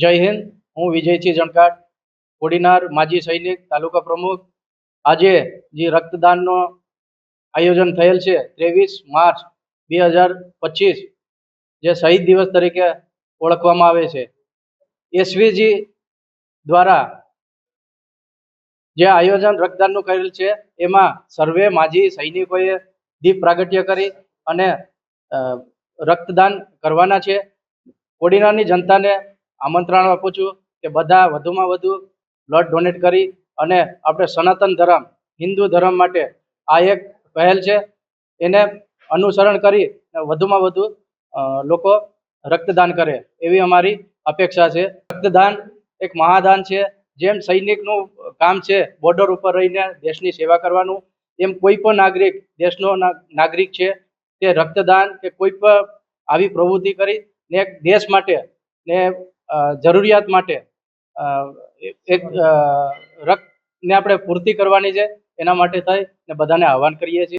જય હિન્દ, હું વિજયસિંહ જણકાટ કોડીનાર માજી સૈનિક, તાલુકા પ્રમુખ. આજે જે રક્તદાનનો આયોજન થયેલ છે, ત્રેવીસ માર્ચ બે હજાર પચીસ, જે શહીદ દિવસ તરીકે ઓળખવામાં આવે છે. એસવીજી દ્વારા જે આયોજન રક્તદાનનું કરેલ છે, એમાં સર્વે માજી સૈનિકોએ દીપ પ્રાગટ્ય કરી અને રક્તદાન કરવાના છે. કોડીનારની જનતાને આમંત્રણ આપું છું કે બધા વધુમાં વધુ બ્લડ ડોનેટ કરી અને આપણે સનાતન ધર્મ, હિન્દુ ધર્મ માટે આ એક પહેલ છે. એને અનુસરણ કરી વધુમાં વધુ લોકો રક્તદાન કરે એવી અમારી અપેક્ષા છે. રક્તદાન એક મહાદાન છે. જેમ સૈનિકનું કામ છે બોર્ડર ઉપર રહીને દેશની સેવા કરવાનું, એમ કોઈ પણ નાગરિક, દેશનો નાગરિક છે, તે રક્તદાન કે કોઈ પણ આવી પ્રવૃત્તિ કરી ને દેશ માટે ને જરૂરિયાત માટે એક અ, રક્તને આપણે પૂર્તિ કરવાની છે એના માટે થઈ ને બધાને આહવાન કરીએ છીએ.